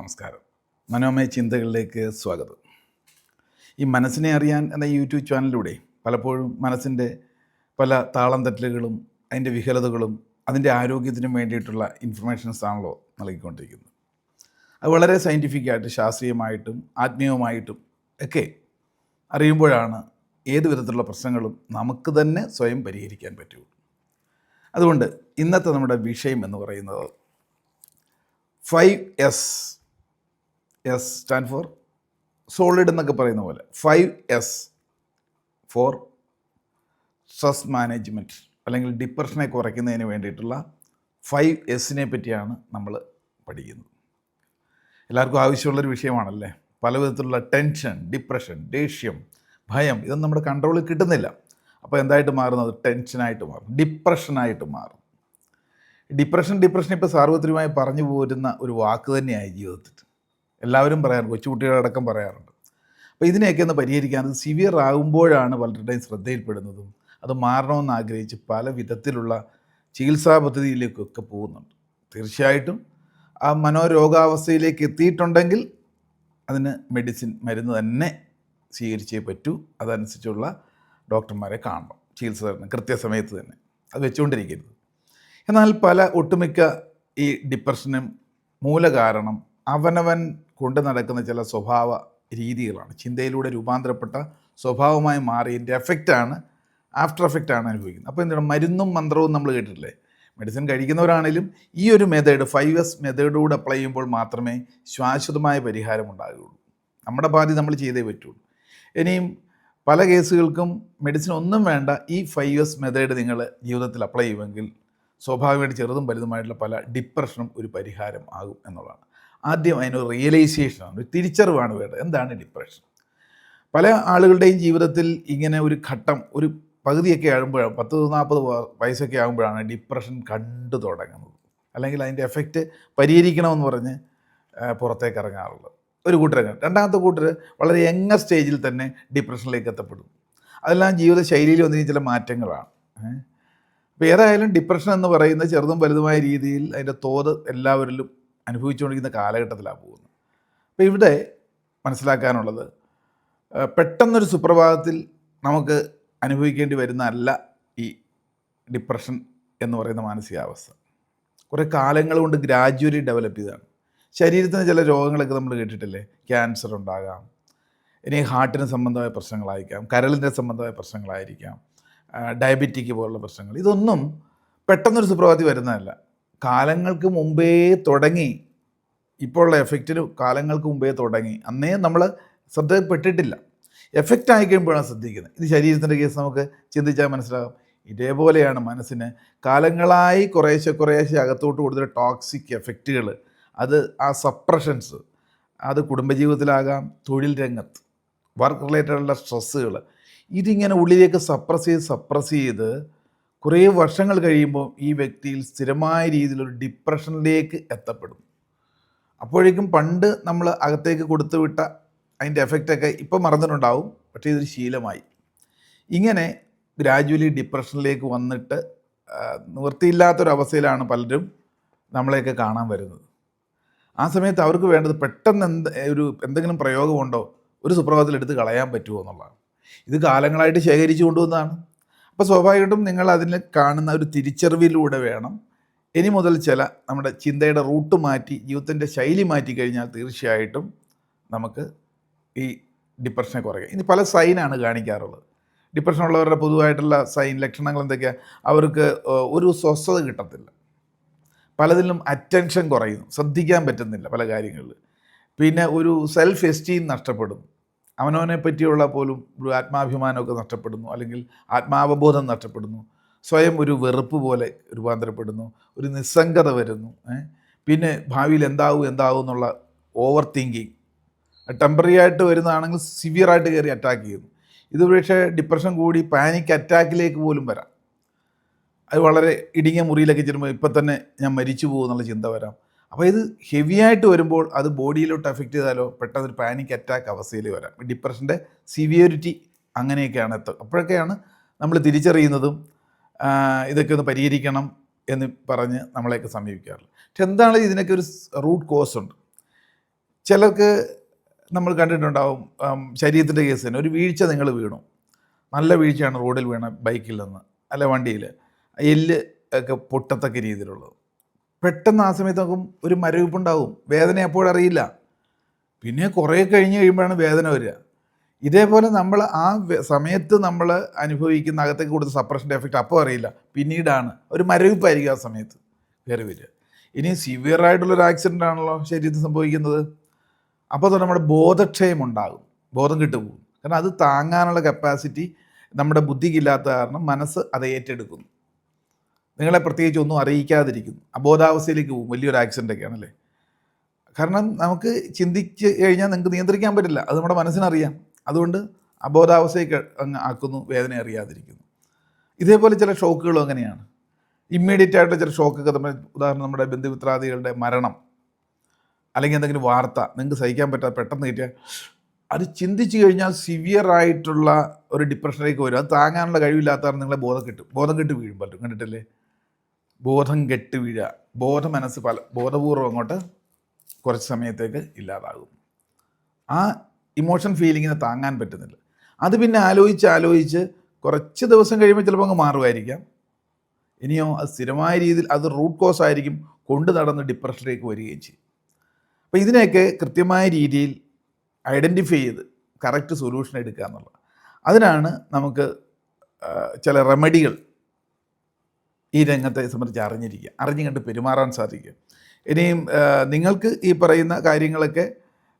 നമസ്കാരം. മനോമയ ചിന്തകളിലേക്ക് സ്വാഗതം. ഈ മനസ്സിനെ അറിയാൻ എന്ന യൂട്യൂബ് ചാനലിലൂടെ പലപ്പോഴും മനസ്സിന്റെ പല താളം തെറ്റലുകളും അതിന്റെ വിഹലതകളും അതിന്റെ ആരോഗ്യത്തിനും വേണ്ടിയിട്ടുള്ള ഇൻഫർമേഷൻസ് ആണല്ലോ നൽകിക്കൊണ്ടിരിക്കുന്നത്. അത് വളരെ സയന്റിഫിക്കായിട്ട് ശാസ്ത്രീയമായിട്ടും ആത്മീയവുമായിട്ടും ഒക്കെ അറിയുമ്പോഴാണ് ഏത് വിധത്തിലുള്ള പ്രശ്നങ്ങളും നമുക്ക് തന്നെ സ്വയം പരിഹരിക്കാൻ പറ്റുള്ളൂ അതുകൊണ്ട് ഇന്നത്തെ നമ്മുടെ വിഷയം എന്ന് പറയുന്നത് five S S stand for solid എന്നൊക്കെ പറയുന്ന പോലെ. Five S for stress management അല്ലെങ്കിൽ ഡിപ്രഷനെ കുറയ്ക്കുന്നതിന് വേണ്ടിയിട്ടുള്ള ഫൈവ് എസിനെ പറ്റിയാണ് നമ്മൾ പഠിക്കുന്നത്. എല്ലാവർക്കും ആവശ്യമുള്ളൊരു വിഷയമാണല്ലേ? പല വിധത്തിലുള്ള ടെൻഷൻ ഡിപ്രഷൻ ദേഷ്യം ഭയം ഇതൊന്നും നമ്മുടെ കൺട്രോളിൽ കിട്ടുന്നില്ല. അപ്പോൾ എന്തായിട്ട് മാറുന്നത് ടെൻഷനായിട്ട് മാറും. ഡിപ്രഷനായിട്ട് മാറും. ഡിപ്രഷൻ ഡിപ്രഷൻ ഇപ്പോൾ സാർവത്രികമായി പറഞ്ഞു പോരുന്ന ഒരു വാക്ക് തന്നെയായി ജീവിതത്തിൽ. എല്ലാവരും പറയാറുണ്ട് കൊച്ചുകുട്ടികളടക്കം പറയാറുണ്ട്. അപ്പോൾ ഇതിനെയൊക്കെ ഒന്ന് പരിഹരിക്കാൻ അത് സിവിയർ ആകുമ്പോഴാണ് പലരുടെയും ശ്രദ്ധയിൽപ്പെടുന്നതും അത് മാറണമെന്ന് ആഗ്രഹിച്ച് പല വിധത്തിലുള്ള ചികിത്സാ പദ്ധതിയിലേക്കൊക്കെ പോകുന്നുണ്ട്. തീർച്ചയായിട്ടും ആ മനോരോഗാവസ്ഥയിലേക്ക് എത്തിയിട്ടുണ്ടെങ്കിൽ അതിന് മെഡിസിൻ മരുന്ന് തന്നെ സ്വീകരിച്ചേ പറ്റൂ. അതനുസരിച്ചുള്ള ഡോക്ടർമാരെ കാണണം. ചികിത്സ തരണം കൃത്യസമയത്ത് തന്നെ അത് വെച്ചുകൊണ്ടിരിക്കരുത്. എന്നാൽ പല ഒട്ടുമിക്ക ഈ ഡിപ്രഷനും മൂലകാരണം അവനവൻ കൊണ്ട് നടക്കുന്ന ചില സ്വഭാവ രീതികളാണ്. ചിന്തയിലൂടെ രൂപാന്തരപ്പെട്ട സ്വഭാവമായി മാറിയതിന്റെ എഫക്റ്റാണ് ആഫ്റ്റർ എഫക്റ്റാണ് അനുഭവിക്കുന്നത്. അപ്പോൾ എന്താണ്? മരുന്നും മന്ത്രവും നമ്മൾ കേട്ടിട്ടില്ലേ? മെഡിസിൻ കഴിക്കുന്നവരാണെങ്കിലും ഈ ഒരു മെത്തേഡ് ഫൈവ് എസ് മെത്തേഡൂടെ അപ്ലൈ ചെയ്യുമ്പോൾ മാത്രമേ ശാശ്വതമായ പരിഹാരം ഉണ്ടാകുകയുള്ളൂ. നമ്മുടെ ബാധ്യത നമ്മൾ ചെയ്തേ പറ്റുള്ളൂ. ഇനിയും പല കേസുകൾക്കും മെഡിസിൻ ഒന്നും വേണ്ട ഈ ഫൈവ് എസ് മെത്തേഡ് നിങ്ങൾ ജീവിതത്തിൽ അപ്ലൈ ചെയ്യുമെങ്കിൽ സ്വാഭാവികമായിട്ട് ചെറുതും വലുതുമായിട്ടുള്ള പല ഡിപ്രഷനും ഒരു പരിഹാരം ആകും എന്നുള്ളതാണ്. ആദ്യം അതിനൊരു റിയലൈസേഷനാണ് ഒരു തിരിച്ചറിവാണ് വേണ്ടത്. എന്താണ് ഡിപ്രഷൻ പല ആളുകളുടെയും ജീവിതത്തിൽ ഇങ്ങനെ ഒരു ഘട്ടം ഒരു പകുതിയൊക്കെ ആകുമ്പോഴാണ് പത്ത് നാൽപ്പത് വയസ്സൊക്കെ ആകുമ്പോഴാണ് ഡിപ്രഷൻ കണ്ടു തുടങ്ങുന്നത്. അല്ലെങ്കിൽ അതിന്റെ എഫക്റ്റ് പരിഹരിക്കണമെന്ന് പറഞ്ഞ് പുറത്തേക്ക് ഇറങ്ങാറുള്ളത്. ഒരു കൂട്ടരങ്ങ് രണ്ടാമത്തെ കൂട്ടർ വളരെ യങ്ങ സ്റ്റേജിൽ തന്നെ ഡിപ്രഷനിലേക്ക് എത്തപ്പെടും. അതെല്ലാം ജീവിത ശൈലിയിൽ വന്നിരിക്കുന്ന ചില മാറ്റങ്ങളാണ്. അപ്പോൾ ഏതായാലും ഡിപ്രഷൻ എന്ന് പറയുന്ന ചെറുതും വലുതുമായ രീതിയിൽ അതിന്റെ തോത് എല്ലാവരിലും അനുഭവിച്ചുകൊണ്ടിരിക്കുന്ന കാലഘട്ടത്തിലാണ് പോകുന്നത്. അപ്പോൾ ഇവിടെ മനസ്സിലാക്കാനുള്ളത് പെട്ടെന്നൊരു സുപ്രഭാതത്തിൽ നമുക്ക് അനുഭവിക്കേണ്ടി വരുന്ന അല്ല ഈ ഡിപ്രഷൻ എന്ന് പറയുന്ന മാനസികാവസ്ഥ. കുറേ കാലങ്ങൾ കൊണ്ട് ഗ്രാജുവലി ഡെവലപ്പ് ചെയ്തതാണ് ശരീരത്തിന് ചില രോഗങ്ങളൊക്കെ നമ്മൾ കേട്ടിട്ടില്ലേ? ക്യാൻസർ ഉണ്ടാകാം. ഇനി ഹാർട്ടിന് സംബന്ധമായ പ്രശ്നങ്ങളായിരിക്കാം. കരളിന്റെ സംബന്ധമായ പ്രശ്നങ്ങളായിരിക്കാം. ഡയബറ്റിക് പോലുള്ള പ്രശ്നങ്ങൾ. ഇതൊന്നും പെട്ടെന്നൊരു സുപ്രഭാതി വരുന്നതല്ല. കാലങ്ങൾക്ക് മുമ്പേ തുടങ്ങി. ഇപ്പോൾ ഉള്ള എഫക്റ്റിന് കാലങ്ങൾക്ക് മുമ്പേ തുടങ്ങി. അന്നേ നമ്മൾ ശ്രദ്ധപ്പെട്ടിട്ടില്ല എഫക്റ്റ് ആയി കഴിയുമ്പോഴാണ് ശ്രദ്ധിക്കുന്നത്. ഇത് ശരീരത്തിന്റെ കേസ് നമുക്ക് ചിന്തിച്ചാൽ മനസ്സിലാകും. ഇതേപോലെയാണ് മനസ്സിന് കാലങ്ങളായി കുറേശ്ശെ കുറേശ്ശെ അകത്തോട്ട് കൂടുതൽ ടോക്സിക് എഫക്റ്റുകൾ അത് ആ സപ്രഷൻസ് അത് കുടുംബജീവിതത്തിലാകാം തൊഴിൽ രംഗത്ത് വർക്ക് റിലേറ്റഡുള്ള സ്ട്രെസ്സുകൾ ഇതിങ്ങനെ ഉള്ളിലേക്ക് സപ്രസ് ചെയ്ത് സപ്രസ് ചെയ്ത് കുറേ വർഷങ്ങൾ കഴിയുമ്പോൾ ഈ വ്യക്തിയിൽ സ്ഥിരമായ രീതിയിലൊരു ഡിപ്രഷനിലേക്ക് എത്തപ്പെടും. അപ്പോഴേക്കും പണ്ട് നമ്മൾ അകത്തേക്ക് കൊടുത്തു വിട്ട അതിന്റെ എഫക്റ്റൊക്കെ ഇപ്പം മറന്നിട്ടുണ്ടാവും പക്ഷേ ഇതൊരു ശീലമായി. ഇങ്ങനെ ഗ്രാജുവലി ഡിപ്രഷനിലേക്ക് വന്നിട്ട് നിവൃത്തിയില്ലാത്തൊരവസ്ഥയിലാണ് പലരും നമ്മളെയൊക്കെ കാണാൻ വരുന്നത്. ആ സമയത്ത് അവർക്ക് വേണ്ടത് പെട്ടെന്ന് എന്ത് ഒരു എന്തെങ്കിലും പ്രയോഗമുണ്ടോ? ഒരു സുപ്രഭാതത്തിൽ എടുത്ത് കളയാൻ പറ്റുമോ എന്നുള്ളതാണ്. ഇത് കാലങ്ങളായിട്ട് ശേഖരിച്ചു കൊണ്ടുവന്നതാണ്. അപ്പോൾ സ്വാഭാവികമായിട്ടും നിങ്ങൾ അതിൽ കാണുന്ന ഒരു തിരിച്ചറിവിലൂടെ വേണം. ഇനി മുതൽ ചില നമ്മുടെ ചിന്തയുടെ റൂട്ട് മാറ്റി ജീവിതത്തിന്റെ ശൈലി മാറ്റി കഴിഞ്ഞാൽ തീർച്ചയായിട്ടും നമുക്ക് ഈ ഡിപ്രഷനെ കുറയ്ക്കാം. ഇനി പല സൈനാണ് കാണിക്കാറുള്ളത്. ഡിപ്രഷൻ ഉള്ളവരുടെ പൊതുവായിട്ടുള്ള സൈൻ ലക്ഷണങ്ങൾ എന്തൊക്കെയാണ് അവർക്ക് ഒരു സ്വസ്ഥത കിട്ടത്തില്ല. പലതിലും അറ്റൻഷൻ കുറയുന്നു ശ്രദ്ധിക്കാൻ പറ്റുന്നില്ല പല കാര്യങ്ങളിൽ. പിന്നെ ഒരു സെൽഫ് എസ്റ്റീം നഷ്ടപ്പെടുന്നു അവനവനെ പറ്റിയുള്ള പോലും ഒരു ആത്മാഭിമാനമൊക്കെ നഷ്ടപ്പെടുന്നു. അല്ലെങ്കിൽ ആത്മാവബോധം നഷ്ടപ്പെടുന്നു. സ്വയം ഒരു വെറുപ്പ് പോലെ രൂപാന്തരപ്പെടുന്നു. ഒരു നിസ്സംഗത വരുന്നു. പിന്നെ ഭാവിയിൽ എന്താവും എന്താവും എന്നുള്ള ഓവർ തിങ്കിങ് ടെമ്പററി ആയിട്ട് വരുന്നതാണെങ്കിൽ സിവിയറായിട്ട് കയറി അറ്റാക്ക് ചെയ്യുന്നു. ഇത് പക്ഷേ ഡിപ്രഷൻ കൂടി പാനിക് അറ്റാക്കിലേക്ക് പോലും വരാം. അത് വളരെ ഇടുങ്ങിയ മുറിയിലൊക്കെ ചെല്ലുമ്പോൾ ഇപ്പം തന്നെ ഞാൻ മരിച്ചു പോകും എന്നുള്ള ചിന്ത വരാം. അപ്പോൾ ഇത് ഹെവി ആയിട്ട് വരുമ്പോൾ അത് ബോഡിയിലോട്ട് എഫക്റ്റ് ചെയ്താലോ? പെട്ടെന്ന് ഒരു പാനിക് അറ്റാക്ക് അവസ്ഥയിൽ വരാം. ഡിപ്രഷന്റെ സിവിയറിറ്റി അങ്ങനെയൊക്കെയാണ് എത്തുക അപ്പോഴൊക്കെയാണ് നമ്മൾ തിരിച്ചറിയുന്നതും ഇതൊക്കെ ഒന്ന് പരിഹരിക്കണം എന്ന് പറഞ്ഞ് നമ്മളെയൊക്കെ സമീപിക്കാറുള്ളത് പക്ഷെ എന്താണ് ഇതിനൊക്കെ ഒരു റൂട്ട് കോസ് ഉണ്ട്? ചിലർക്ക് നമ്മൾ കണ്ടിട്ടുണ്ടാവും ശരീരത്തിന്റെ കേസ് തന്നെ. ഒരു വീഴ്ച നിങ്ങൾ വീണു. നല്ല വീഴ്ചയാണ് റോഡിൽ വീണ ബൈക്കിൽ നിന്ന് അല്ല വണ്ടിയിൽ. എല്ല് ഒക്കെ പൊട്ടത്തക്ക രീതിയിലുള്ളത്. പെട്ടെന്ന് ആ സമയത്ത് നോക്കും ഒരു മരവിപ്പുണ്ടാവും. വേദന എപ്പോഴറിയില്ല പിന്നെ കുറേ കഴിഞ്ഞ് കഴിയുമ്പോഴാണ് വേദന വരിക. ഇതേപോലെ നമ്മൾ ആ സമയത്ത് നമ്മൾ അനുഭവിക്കുന്ന അകത്തേക്ക് കൊടുത്ത സപ്രഷന്റെ എഫക്റ്റ് അപ്പോൾ അറിയില്ല. പിന്നീടാണ്. ഒരു മരവിപ്പായിരിക്കും ആ സമയത്ത് കയറി വരിക. ഇനി സിവിയർ ആയിട്ടുള്ളൊരു ആക്സിഡന്റ് ആണല്ലോ ശരീരത്തിൽ സംഭവിക്കുന്നത്. അപ്പോൾ തന്നെ നമ്മുടെ ബോധക്ഷയം ഉണ്ടാകും. ബോധം കിട്ടുപോകും. കാരണം അത് താങ്ങാനുള്ള കപ്പാസിറ്റി നമ്മുടെ ബുദ്ധിക്കില്ലാത്ത കാരണം മനസ്സ് അത് ഏറ്റെടുക്കുന്നു. നിങ്ങളെ പ്രത്യേകിച്ച് ഒന്നും അറിയിക്കാതിരിക്കുന്നു. അബോധാവസ്ഥയിലേക്ക് പോകും. വലിയൊരു ആക്സിഡന്റ് ഒക്കെ ആണല്ലേ കാരണം നമുക്ക് ചിന്തിച്ച് കഴിഞ്ഞാൽ നിങ്ങൾക്ക് നിയന്ത്രിക്കാൻ പറ്റില്ല. അത് നമ്മുടെ മനസ്സിനറിയാം. അതുകൊണ്ട് അബോധാവസ്ഥയ്ക്ക് അങ്ങ് ആക്കുന്നു വേദന അറിയാതിരിക്കുന്നു. ഇതേപോലെ ചില ഷോക്കുകളും അങ്ങനെയാണ്. ഇമ്മീഡിയറ്റ് ആയിട്ട് ചില ഷോക്കൊക്കെ നമ്മൾ ഉദാഹരണം നമ്മുടെ ബന്ധുമിത്രാദികളുടെ മരണം അല്ലെങ്കിൽ എന്തെങ്കിലും വാർത്ത നിങ്ങൾക്ക് സഹിക്കാൻ പറ്റാതെ പെട്ടെന്ന് കിട്ടിയാൽ അത് ചിന്തിച്ചു കഴിഞ്ഞാൽ സിവിയർ ആയിട്ടുള്ള ഒരു ഡിപ്രഷനിലേക്ക് വരും. അത് താങ്ങാനുള്ള കഴിവില്ലാത്തവർ നിങ്ങളെ ബോധം കിട്ടും. ബോധം കിട്ടി വീഴും പറ്റും കണ്ടിട്ടില്ലേ? ബോധം കെട്ട് വീഴുക ബോധ മനസ്സ് പല ബോധപൂർവം അങ്ങോട്ട് കുറച്ച് സമയത്തേക്ക് ഇല്ലാതാകും. ആ ഇമോഷൻ ഫീലിങ്ങിനെ താങ്ങാൻ പറ്റുന്നില്ല. അത് പിന്നെ ആലോചിച്ച് ആലോചിച്ച് കുറച്ച് ദിവസം കഴിയുമ്പോൾ ചിലപ്പോൾ അങ്ങ് മാറുമായിരിക്കാം. ഇനിയോ അത് സ്ഥിരമായ രീതിയിൽ അത് റൂട്ട് കോസ് ആയിരിക്കും കൊണ്ടു നടന്ന് ഡിപ്രഷനിലേക്ക് വരികയും ചെയ്യും. അപ്പോൾ ഇതിനെയൊക്കെ കൃത്യമായ രീതിയിൽ ഐഡന്റിഫൈ ചെയ്ത് കറക്റ്റ് സൊല്യൂഷൻ എടുക്കുക എന്നുള്ളത്. അതിനാണ് നമുക്ക് ചില റെമഡികൾ ഈ രംഗത്തെ സംബന്ധിച്ച് അറിഞ്ഞിരിക്കുക അറിഞ്ഞു കണ്ട് പെരുമാറാൻ സാധിക്കും. ഇനിയും നിങ്ങൾക്ക് ഈ പറയുന്ന കാര്യങ്ങളൊക്കെ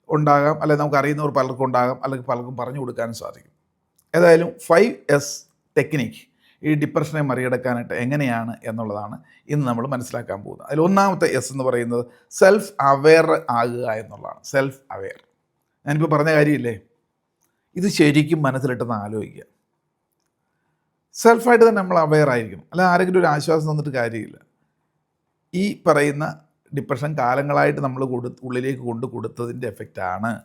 ഉണ്ടാകാം അല്ലെങ്കിൽ നമുക്ക് അറിയുന്നവർ പലർക്കും ഉണ്ടാകാം അല്ലെങ്കിൽ പലർക്കും പറഞ്ഞു കൊടുക്കാനും സാധിക്കും. ഏതായാലും ഫൈവ് എസ് ടെക്നിക്ക് ഈ ഡിപ്രഷനെ മറികടക്കാനായിട്ട് എങ്ങനെയാണ് എന്നുള്ളതാണ് ഇന്ന് നമ്മൾ മനസ്സിലാക്കാൻ പോകുന്നത്. അതിൽ ഒന്നാമത്തെ എസ് എന്ന് പറയുന്നത് സെൽഫ് അവെയർ ആകുക എന്നുള്ളതാണ്. സെൽഫ് അവെയർ ഞാനിപ്പോൾ പറഞ്ഞ കാര്യമില്ലേ? ഇത് ശരിക്കും മനസ്സിലിട്ടെന്ന് ആലോചിക്കുക. സെൽഫായിട്ട് തന്നെ നമ്മൾ അവെയർ ആയിരിക്കണം. അല്ല ആരെങ്കിലും ഒരു ആശ്വാസം തന്നിട്ട് കാര്യമില്ല. ഈ പറയുന്ന ഡിപ്രഷൻ കാലങ്ങളായിട്ട് നമ്മൾ കൊടു ഉള്ളിലേക്ക് കൊണ്ട് കൊടുത്തതിന്റെ എഫക്റ്റാണ്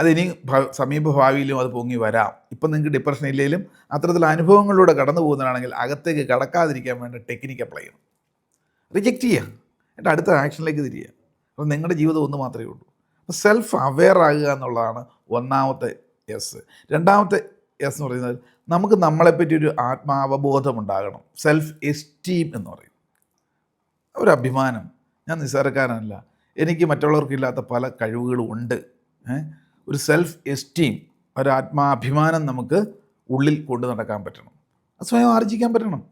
അതിനി സമീപ ഭാവിയിലും അത് പൊങ്ങി വരാം. ഇപ്പം നിങ്ങൾക്ക് ഡിപ്രഷൻ ഇല്ലെങ്കിലും അത്തരത്തിലുള്ള അനുഭവങ്ങളിലൂടെ കടന്നു പോകുന്നതാണെങ്കിൽ അകത്തേക്ക് കടക്കാതിരിക്കാൻ വേണ്ട ടെക്നിക്ക് അപ്ലൈ ചെയ്യണം. റിജക്റ്റ് ചെയ്യുക. എന്നിട്ട് അടുത്ത ആക്ഷനിലേക്ക് തിരിയുക. അപ്പം നിങ്ങളുടെ ജീവിതം ഒന്ന് മാത്രമേ ഉള്ളൂ. അപ്പോൾ സെൽഫ് അവെയർ ആകുക എന്നുള്ളതാണ് ഒന്നാമത്തെ എസ് രണ്ടാമത്തെ എസ് എന്ന് പറയുന്നത് നമുക്ക് നമ്മളെപ്പറ്റി ഒരു ആത്മാവബോധം ഉണ്ടാകണം സെൽഫ് എസ്റ്റീം എന്ന് പറയും. ഒരു അഭിമാനം. ഞാൻ നിസ്സാരക്കാരനല്ല. എനിക്ക് മറ്റുള്ളവർക്കില്ലാത്ത പല കഴിവുകളും ഉണ്ട്. ഒരു സെൽഫ് എസ്റ്റീം ഒരു ആത്മാഭിമാനം നമുക്ക് ഉള്ളിൽ കൊണ്ടു നടക്കാൻ പറ്റണം. സ്വയം ആർജിക്കാൻ പറ്റണം.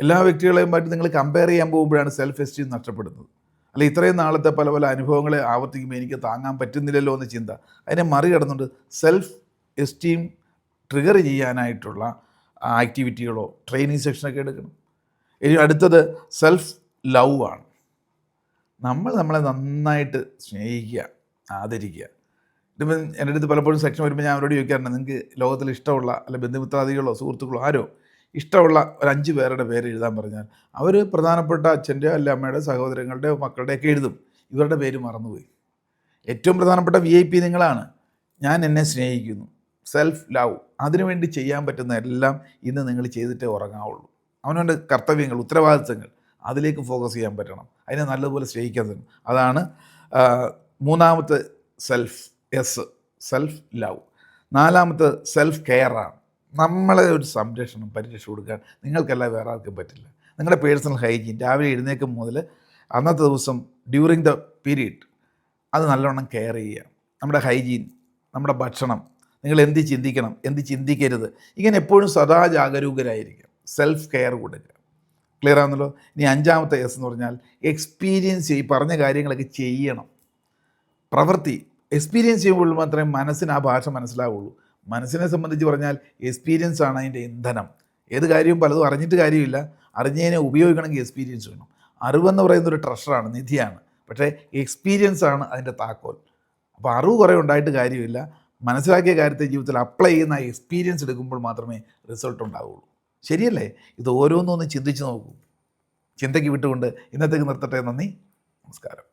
എല്ലാ വ്യക്തികളെയും പറ്റി നിങ്ങൾ കമ്പയർ ചെയ്യാൻ പോകുമ്പോഴാണ് സെൽഫ് എസ്റ്റീം നഷ്ടപ്പെടുന്നത്. അല്ല ഇത്രയും നാളത്തെ പല പല അനുഭവങ്ങളെ ആവർത്തിക്കുമ്പോൾ എനിക്ക് താങ്ങാൻ പറ്റുന്നില്ലല്ലോ എന്ന ചിന്ത. അതിനെ മറികടന്നുകൊണ്ട് സെൽഫ് എസ്റ്റീം ട്രിഗർ ചെയ്യാനായിട്ടുള്ള ആക്ടിവിറ്റികളോ ട്രെയിനിങ് സെക്ഷനൊക്കെ എടുക്കണം. ഇനി അടുത്തത് സെൽഫ് ലവ് ആണ്. നമ്മൾ നമ്മളെ നന്നായിട്ട് സ്നേഹിക്കുക ആദരിക്കുക. ഇതിപ്പം എന്റെ അടുത്ത് പലപ്പോഴും സെക്ഷൻ വരുമ്പോൾ ഞാൻ അവരോട് ചോദിക്കാറുണ്ട് നിങ്ങൾക്ക് ലോകത്തിൽ ഇഷ്ടമുള്ള അല്ല ബന്ധുമിത്രാദികളോ സുഹൃത്തുക്കളോ ആരോ ഇഷ്ടമുള്ള ഒരു അഞ്ച് പേരുടെ പേര് എഴുതാൻ പറഞ്ഞാൽ അവർ പ്രധാനപ്പെട്ട അച്ഛന്റെയോ അല്ല അമ്മയുടെ സഹോദരങ്ങളുടെയോ മക്കളുടെയൊക്കെ എഴുതും. ഇവരുടെ പേര് മറന്നുപോയി. ഏറ്റവും പ്രധാനപ്പെട്ട വി ഐ പി നിങ്ങളാണ്. ഞാൻ എന്നെ സ്നേഹിക്കുന്നു. Self love. അതിനുവേണ്ടി ചെയ്യാൻ പറ്റുന്ന എല്ലാം ഇന്ന് നിങ്ങൾ ചെയ്തിട്ടേ ഉറങ്ങാവുള്ളൂ. അവനവന്റെ കർത്തവ്യങ്ങൾ ഉത്തരവാദിത്തങ്ങൾ അതിലേക്ക് ഫോക്കസ് ചെയ്യാൻ പറ്റണം. അതിനെ നല്ലതുപോലെ സ്നേഹിക്കാൻ തരും അതാണ് മൂന്നാമത്തെ സെൽഫ് എസ് സെൽഫ് ലവ് നാലാമത്തെ സെൽഫ് കെയറാണ് നമ്മളെ ഒരു സംരക്ഷണം പരിരക്ഷ കൊടുക്കാൻ നിങ്ങൾക്കല്ല വേറെ ആർക്കും പറ്റില്ല. നിങ്ങളുടെ പേഴ്സണൽ ഹൈജീൻ രാവിലെ എഴുന്നേക്കും മുതൽ അന്നത്തെ ദിവസം ഡ്യൂറിങ് ദ പീരീഡ് അത് നല്ലവണ്ണം കെയർ ചെയ്യുക. നമ്മുടെ ഹൈജീൻ നമ്മുടെ ഭക്ഷണം നിങ്ങൾ എന്ത് ചിന്തിക്കണം? എന്ത് ചിന്തിക്കരുത്? ഇങ്ങനെ എപ്പോഴും സദാ ജാഗരൂകരായിരിക്കുക സെൽഫ് കെയർ കൊടുക്കുക ക്ലിയർ ആണല്ലോ ഇനി അഞ്ചാമത്തെ എസ് എന്ന് പറഞ്ഞാൽ എക്സ്പീരിയൻസ് ഈ പറഞ്ഞ കാര്യങ്ങളൊക്കെ ചെയ്യണം. പ്രവൃത്തി. എക്സ്പീരിയൻസ് ചെയ്യുമ്പോൾ മാത്രമേ മനസ്സിന് ആ ഭാഷ മനസ്സിലാവുള്ളൂ. മനസ്സിനെ സംബന്ധിച്ച് പറഞ്ഞാൽ എക്സ്പീരിയൻസ് ആണ് അതിന്റെ ഇന്ധനം. ഏത് കാര്യവും പലതും അറിഞ്ഞിട്ട് കാര്യമില്ല. അറിഞ്ഞതിനെ ഉപയോഗിക്കണമെങ്കിൽ എക്സ്പീരിയൻസ് വേണം. അറിവെന്ന് പറയുന്ന ഒരു ട്രഷറാണ് നിധിയാണ്. പക്ഷേ എക്സ്പീരിയൻസ് ആണ് അതിന്റെ താക്കോൽ. അപ്പോൾ അറിവ് കുറേ ഉണ്ടായിട്ട് കാര്യമില്ല. മനസ്സിലാക്കിയ കാര്യത്തെ ജീവിതത്തിൽ അപ്ലൈ ചെയ്യുന്ന എക്സ്പീരിയൻസ് എടുക്കുമ്പോൾ മാത്രമേ റിസൾട്ട് ഉണ്ടാവുള്ളൂ. ശരിയല്ലേ? ഇത് ഓരോന്നൊന്ന് ചിന്തിച്ച് നോക്കൂ. ചിന്തയ്ക്ക് വിട്ടുകൊണ്ട് ഇന്നത്തേക്ക് നിർത്തട്ടെ. നന്ദി. നമസ്കാരം.